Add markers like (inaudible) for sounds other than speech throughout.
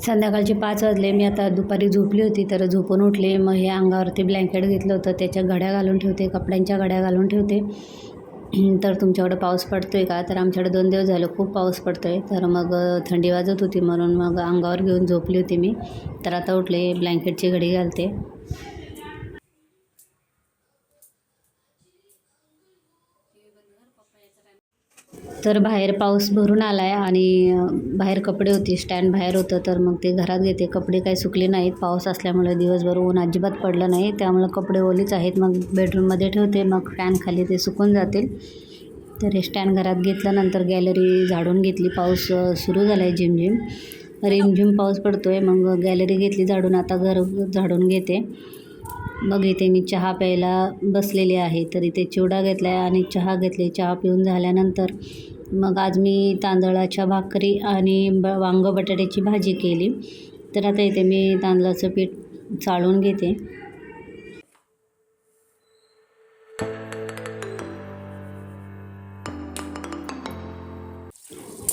संध्याकाळचे पाच वाजले. मी आता दुपारी झोपली होती तर झोपून उठले. मग हे अंगावरती ब्लँकेट घेतलं होतं. त्याच्या घड्या घालून ठेवते कपड्यांच्या घड्या घालून ठेवते. (clears throat) तर तुमच्याकडं पाऊस पडतो आहे का? तर आमच्याकडे दोन दिवस झालं खूप पाऊस पडतो आहे तर मग थंडी वाजत होती म्हणून मग अंगावर घेऊन झोपली होती मी. तर आता उठले ब्लँकेटची घडी घालते. तर बाहेर पाऊस भरून आला आहे आणि बाहेर कपडे होते स्टँड बाहेर होतं तर मग ते घरात घेते. कपडे काही सुकले नाहीत पाऊस असल्यामुळे दिवसभर ऊन अजिबात पडलं नाही. त्यामुळं कपडे ओलीच आहेत. मग बेडरूममध्ये ठेवते मग फॅन खाली ते सुकून जातील. तर हे स्टँड घरात घेतल्यानंतर गॅलरी झाडून घेतली. पाऊस सुरू झाला आहे झिमझिम. रिमझिम पाऊस पडतो आहे मग गॅलरी घेतली झाडून. आता घर झाडून घेते. मग इथे मी चहा प्यायला बसलेली आहे तर इथे चिवडा घेतला आहे आणि चहा घेतले चहा पिऊन झाल्यानंतर मग आज मी तांदळाच्या भाकरी आणि ब वांग बटाट्याची भाजी केली. तर आता इथे मी तांदळाचं पीठ चाळून घेते.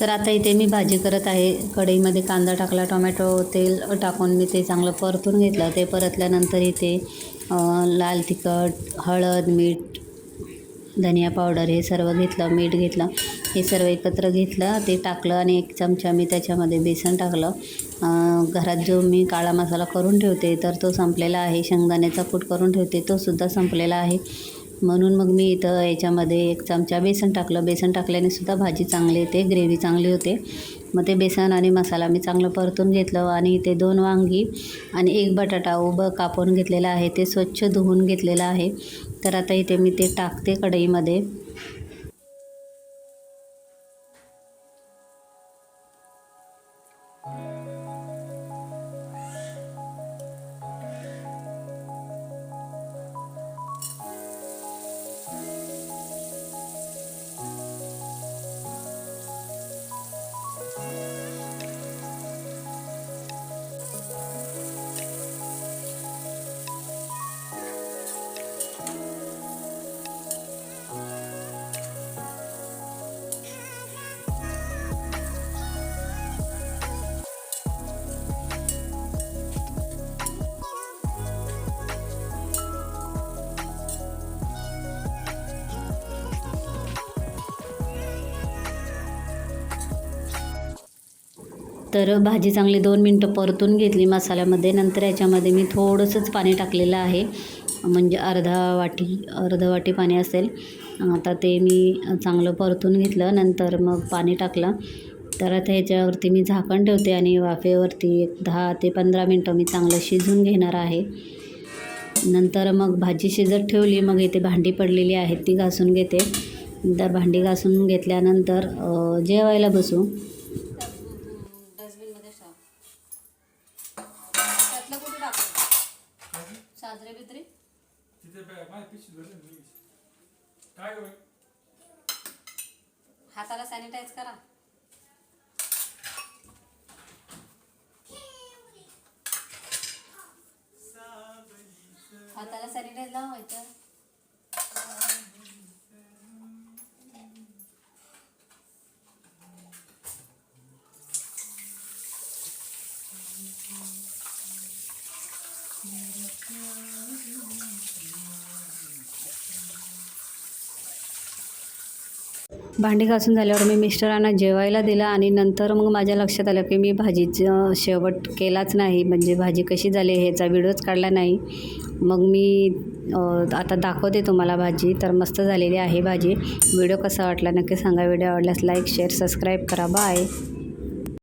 तर आता इथे मी भाजी करत आहे. कढईमध्ये कांदा टाकला टोमॅटो तेल टाकून मी ते चांगलं परतून घेतलं. ते परतल्यानंतर इथे लाल तिखट हळद मीठ धनिया पावडर हे सर्व घेतलं मीठ घेतलं. हे सर्व एकत्र घेतलं ते टाकलं आणि एक चमचा मी त्याच्यामध्ये बेसन टाकलं. घरात जो मी काळा मसाला करून ठेवते तर तो संपलेला आहे. शेंगदाण्याचा कूट करून ठेवते तो सुद्धा संपलेला आहे. म्हणून मग मी इथं याच्यामध्ये एक चमचा बेसन टाकलं. बेसन टाकल्याने सुद्धा भाजी चांगली येते ग्रेव्ही चांगली होते. मग ते बेसन आणि मसाला मी चांगलं परतून घेतलं आणि इथे दोन वांगी आणि एक बटाटा उभं कापून घेतलेला आहे. ते स्वच्छ धुवून घेतलेलं आहे. तर आता इथे मी ते टाकते कढईमध्ये. तर भाजी चांगली दोन मिनटं परतून घेतली मसाल्यामध्ये. नंतर याच्यामध्ये मी थोडंसंच पाणी टाकलेलं आहे. म्हणजे अर्धा वाटी अर्धा वाटी पाणी असेल. आता ते मी चांगलं परतून घेतलं. नंतर मग पाणी टाकलं. तर आता ह्याच्यावरती मी झाकण ठेवते आणि वाफेवरती एक दहा ते पंधरा मिनटं मी चांगलं शिजून घेणार आहे. नंतर मग भाजी शिजत ठेवली. मग इथे भांडी पडलेली आहेत ती घासून घेते. तर भांडी घासून घेतल्यानंतर जेवायला बसू. साजरे बिद्रे तिथे माझ्या पिशवीत भरली वीस. काय गं बाई? हाताला सॅनिटाईज करा हाताला सॅनिटाईज लावायचं भांडी घासून झाल्यावर मी मिस्टरांना जेवायला दिलं आणि नंतर मग माझ्या लक्षात आलं की मी भाजीचं शेवट केलाच नाही. म्हणजे भाजी कशी झाली ह्याचा व्हिडिओच काढला नाही. मग मी आता दाखवते तुम्हाला भाजी. तर मस्त झालेली आहे भाजी. व्हिडिओ कसा वाटला नक्की सांगा. व्हिडिओ आवडल्यास लाईक शेअर सबस्क्राईब करा. बाय.